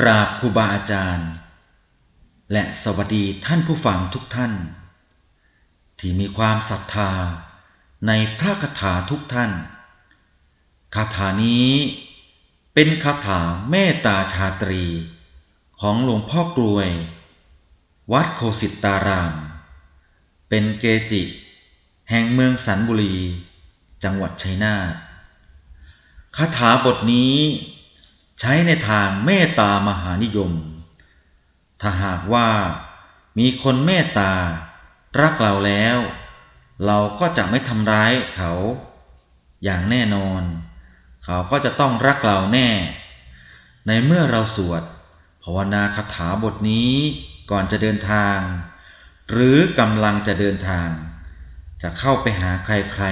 กราบครูบาอาจารย์ และสวัสดีท่านผู้ฟังทุกท่าน ที่มีความศรัทธาในพระคาถาทุกท่าน คาถานี้เป็นคาถาเมตตาชาตรี ของหลวงพ่อกรวย วัดโคสิตาราม เป็นเกจิ แห่งเมืองสันบุรี จังหวัดชัยนาทคาถาบทนี้ ใช้ในทางเมตตามหานิยม ถ้าหากว่ามีคนเมตตา รักเราแล้ว เราก็จะไม่ทำร้ายเขา อย่างแน่นอน เขาก็จะต้องรักเราแน่ ในเมื่อเราสวดภาวนาคาถาบทนี้ก่อนจะเดินทาง หรือกำลังจะเดินทาง จะเข้าไปหาใคร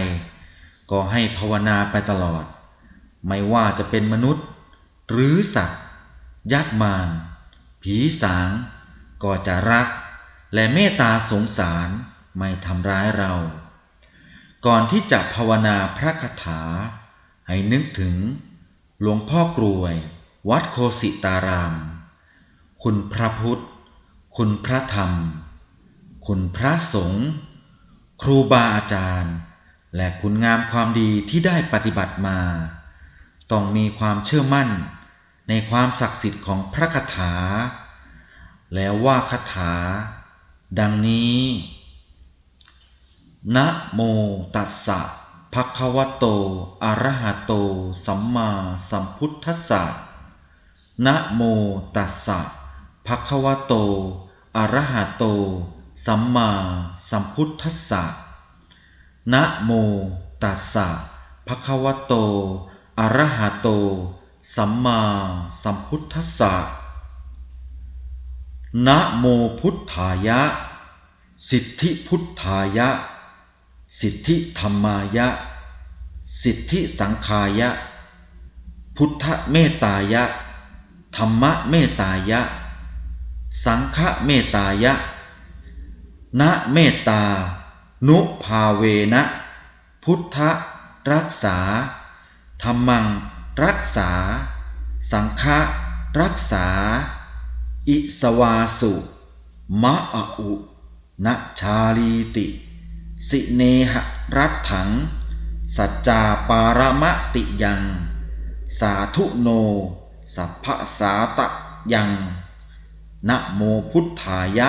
ๆ ก็ให้ภาวนาไปตลอด ไม่ว่าจะเป็นมนุษย์ หรือสัตว์ ยักษ์มาร ผีสาง ก็จะรัก และเมตตาสงสารไม่ทำร้ายเรา ก่อนที่จะภาวนาพระคาถา ให้นึกถึง หลวงพ่อกรวย วัดโคสิตาราม คุณพระพุทธ คุณพระธรรม คุณพระสงฆ์ครูบาอาจารย์ และคุณงามความดีที่ได้ปฏิบัติมา ต้องมีความเชื่อมั่น ในความศักดิ์สิทธิ์ของพระคาถา แล้วว่าคาถา ดังนี้นะโมตัสสะภะคะวะโต อะระหะโต สัมมาสัมพุทธัสสะนะโมตัสสะภะคะวะโต อะระหะโต สัมมาสัมพุทธัสสะนะโมตัสสะภะคะวะโต อรหะโต สัมมาสัมพุทธัสสะนะโมพุทธายะ สิทธิพุทธายะ สิทธิธรรมายะ สิทธิสังขายะ พุทธเมตตายะ ธรรมเมตตายะ สังฆเมตตายะ นะเมตตา นุภาเวนะ พุทธรักษา ธรรมัง รักษา สังฆรักษา อิสวาสุ มะอะอุนะชาลีติ สิเนหรัตถัง สัจจาปารมติยัง สาธุโน สัพพสาตะยังนะโมพุทธายะ